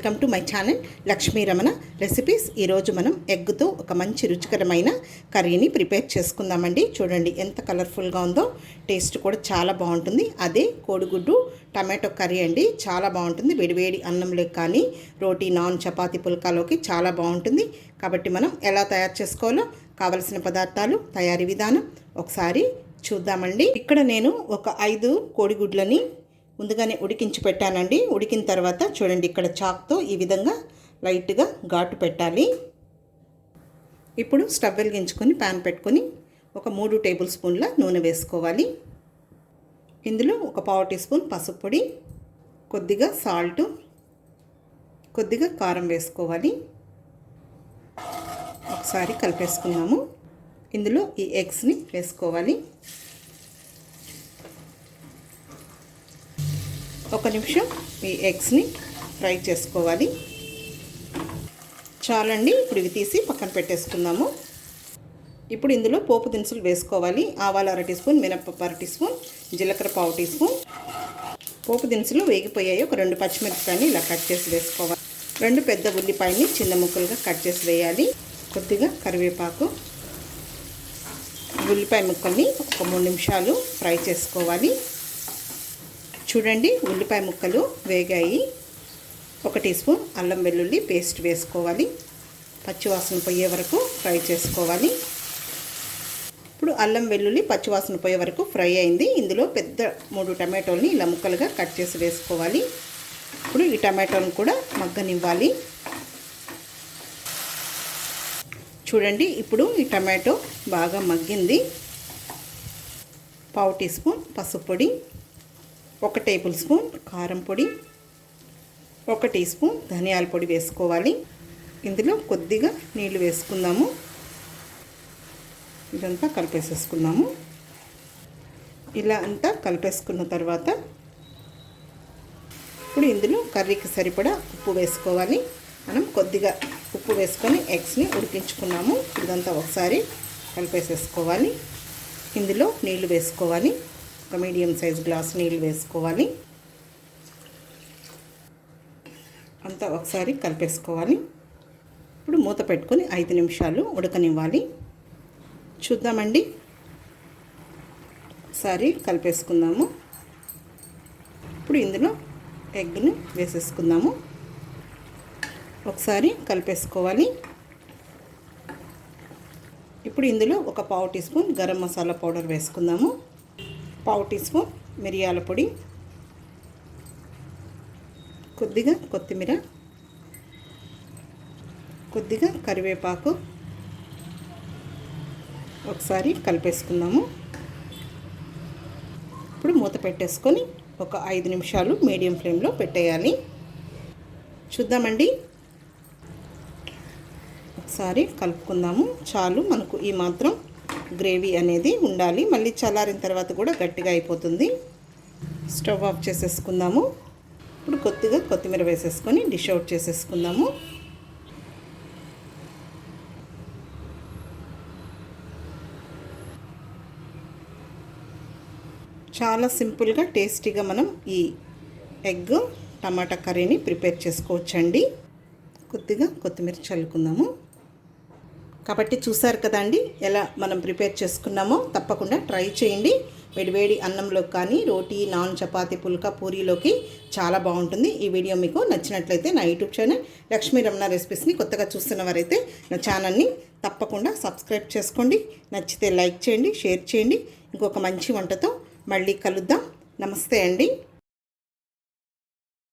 Welcome to my channel Lakshmi Ramana recipes. ఈరోజు మనం ఎగ్తో ఒక మంచి రుచికరమైన కర్రీని ప్రిపేర్ చేసుకుందామండి. చూడండి ఎంత కలర్ఫుల్గా ఉందో. టేస్ట్ కూడా చాలా బాగుంటుంది. అదే కోడిగుడ్డు టమాటో కర్రీ అండి. చాలా బాగుంటుంది. వేడివేడి అన్నంలోకి కానీ రోటీ నాన్ చపాతి పుల్కాలోకి చాలా బాగుంటుంది. కాబట్టి మనం ఎలా తయారు చేసుకోవాలో కావలసిన పదార్థాలు తయారీ విధానం ఒకసారి చూద్దామండి. ఇక్కడ నేను ఒక ఐదు కోడిగుడ్లని ముందుగానే ఉడికించి పెట్టానండి. ఉడికిన తర్వాత చూడండి ఇక్కడ చాక్తో ఈ విధంగా లైట్గా ఘాటు పెట్టాలి. ఇప్పుడు స్టవ్ వెలిగించుకొని ప్యాన్ పెట్టుకొని ఒక మూడు టేబుల్ స్పూన్ల నూనె వేసుకోవాలి. ఇందులో ఒక పావు టీ స్పూన్ పసుపు పొడి కొద్దిగా సాల్ట్ కొద్దిగా కారం వేసుకోవాలి. ఒకసారి కలిపేసుకున్నాము. ఇందులో ఈ ఎగ్స్ని వేసుకోవాలి. ఒక నిమిషం ఈ ఎగ్స్ని ఫ్రై చేసుకోవాలి. చాలండి ఇప్పుడు ఇవి తీసి పక్కన పెట్టేసుకుందాము. ఇప్పుడు ఇందులో పోపు దినుసులు వేసుకోవాలి. ఆవాలు అర టీ స్పూన్ మినప్పప్పు అర టీ స్పూన్ జీలకర్ర పావు టీ స్పూన్. పోపు దినుసులు వేగిపోయాయి. ఒక రెండు పచ్చిమిరపకాయని ఇలా కట్ చేసి వేసుకోవాలి. రెండు పెద్ద ఉల్లిపాయని చిన్న ముక్కలుగా కట్ చేసి వేయాలి. కొద్దిగా కరివేపాకు ఉల్లిపాయ ముక్కల్ని ఒక మూడు నిమిషాలు ఫ్రై చేసుకోవాలి. చూడండి ఉల్లిపాయ ముక్కలు వేగాయి. ఒక టీ స్పూన్ అల్లం వెల్లుల్లి పేస్ట్ వేసుకోవాలి. పచ్చివాసన పోయే వరకు ఫ్రై చేసుకోవాలి. ఇప్పుడు అల్లం వెల్లుల్లి పచ్చివాసన పోయే వరకు ఫ్రై అయింది. ఇందులో పెద్ద మూడు టమాటోల్ని ఇలా ముక్కలుగా కట్ చేసి వేసుకోవాలి. ఇప్పుడు ఈ టమాటోని కూడా మగ్గనివ్వాలి. చూడండి ఇప్పుడు ఈ టమాటో బాగా మగ్గింది. పావు టీ స్పూన్ పసుపు పొడి ఒక టేబుల్ స్పూన్ కారం పొడి ఒక టీ స్పూన్ ధనియాల పొడి వేసుకోవాలి. ఇందులో కొద్దిగా నీళ్ళు వేసుకుందాము. ఇదంతా కలిపేసేసుకుందాము. ఇలా అంతా కలిపేసుకున్న తర్వాత ఇప్పుడు ఇందులో కర్రీకి సరిపడా ఉప్పు వేసుకోవాలి. మనం కొద్దిగా ఉప్పు వేసుకొని ఎగ్స్ని ఉడికించుకున్నాము. ఇదంతా ఒకసారి కలిపేసేసుకోవాలి. ఇందులో నీళ్ళు వేసుకోవాలి. ఒక మీడియం సైజ్ గ్లాస్ నీళ్ళు వేసుకోవాలి. అంతా ఒకసారి కలిపేసుకోవాలి. ఇప్పుడు మూత పెట్టుకొని ఐదు నిమిషాలు ఉడకనివ్వాలి. చూద్దామండి. ఒకసారి కలిపేసుకుందాము. ఇప్పుడు ఇందులో ఎగ్ని వేసేసుకుందాము. ఒకసారి కలిపేసుకోవాలి. ఇప్పుడు ఇందులో ఒక పావు teaspoon garam masala powder వేసుకుందాము. పావు టీ స్పూన్ మిరియాల పొడి. కొద్దిగా కొత్తిమీర. కొద్దిగా కరివేపాకు. ఒకసారి కలిపేసుకుందాము. ఇప్పుడు మూత పెట్టేసుకొని ఒక ఐదు నిమిషాలు మీడియం ఫ్లేమ్లో పెట్టేయాలి. చూద్దామండి. ఒకసారి కలుపుకుందాము. చాలు మనకు ఈ మాత్రం గ్రేవీ అనేది ఉండాలి. మళ్ళీ చల్లారిన తర్వాత కూడా గట్టిగా అయిపోతుంది. స్టవ్ ఆఫ్ చేసేసుకుందాము. ఇప్పుడు కొద్దిగా కొత్తిమీర వేసేసుకొని డిష్ అవుట్ చేసేసుకుందాము. చాలా సింపుల్గా టేస్టీగా మనం ఈ ఎగ్ టమాటా కర్రీని ప్రిపేర్ చేసుకోవచ్చండి. కొద్దిగా కొత్తిమీర చల్లుకుందాము. కాబట్టి చూసారు కదండి ఎలా మనం ప్రిపేర్ చేసుకున్నామో తప్పకుండా ట్రై చేయండి. వేడివేడి అన్నంలో కానీ రోటీ నాన్ చపాతి పుల్క పూరీలోకి చాలా బాగుంటుంది. ఈ వీడియో మీకు నచ్చినట్లయితే నా యూట్యూబ్ ఛానల్ లక్ష్మీ రమణ రెసిపీస్ని కొత్తగా చూస్తున్న వారైతే నా ఛానల్ని తప్పకుండా సబ్స్క్రైబ్ చేసుకోండి. నచ్చితే లైక్ చేయండి షేర్ చేయండి. ఇంకొక మంచి వంటతో మళ్ళీ కలుద్దాం. నమస్తే అండి.